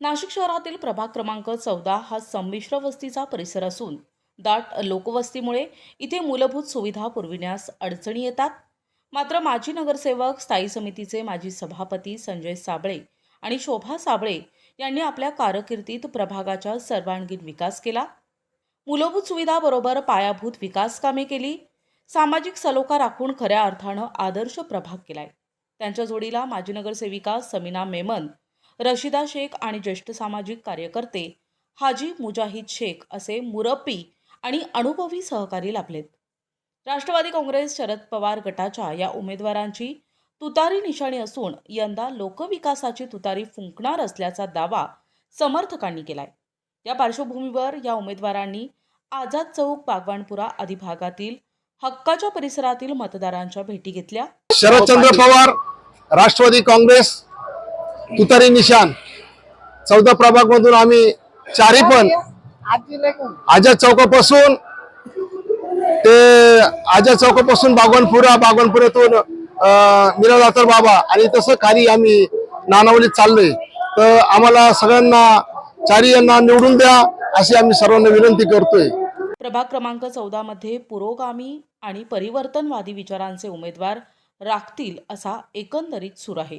नाशिक शहरातील प्रभाग क्रमांक चौदा हा संमिश्र वस्तीचा परिसर असून दाट लोकवस्तीमुळे इथे मूलभूत सुविधा पुरविण्यास अडचणी येतात. मात्र माजी नगरसेवक स्थायी समितीचे माजी सभापती संजय साबळे आणि शोभा साबळे यांनी आपल्या कारकिर्दीत प्रभागाचा सर्वांगीण विकास केला. मूलभूत सुविधाबरोबर पायाभूत विकास कामे केली. सामाजिक सलोखा राखून खऱ्या अर्थानं आदर्श प्रभाग केलाय. त्यांच्या जोडीला माजी नगरसेविका समीना मेमन रशिदा शेख आणि ज्येष्ठ सामाजिक कार्यकर्ते हाजी मुजाहिद शेख असे मुरब्बी आणि अनुभवी सहकारी लाभलेत. राष्ट्रवादी काँग्रेस शरद पवार गटाच्या या उमेदवारांची तुतारी निशाणी असून यंदा लोकविकासाची तुतारी फुंकणार असल्याचा दावा समर्थकांनी केलाय. या पार्श्वभूमीवर या उमेदवारांनी आझाद चौक बागवानपुरा आदी भागातील हक्काच्या परिसरातील मतदारांच्या भेटी घेतल्या. शरदचंद्र पवार राष्ट्रवादी काँग्रेस तुतारी निशान चौदा प्रभाग मधून आम्ही चारी पण. आझाद चौकापासून ते आझाद चौकापासून बागवानपुरा बागवानपुऱ्यातून मिरादातर बाबा आणि तसं खाली आम्ही नानावलीत चाललोय. तर आम्हाला सगळ्यांना चारी यांना निवडून द्या अशी आम्ही सर्वांना विनंती करतोय. प्रभाग क्रमांक चौदा मध्ये पुरोगामी आणि परिवर्तनवादी विचारांचे उमेदवार राखतील असा एकंदरीत सूर आहे.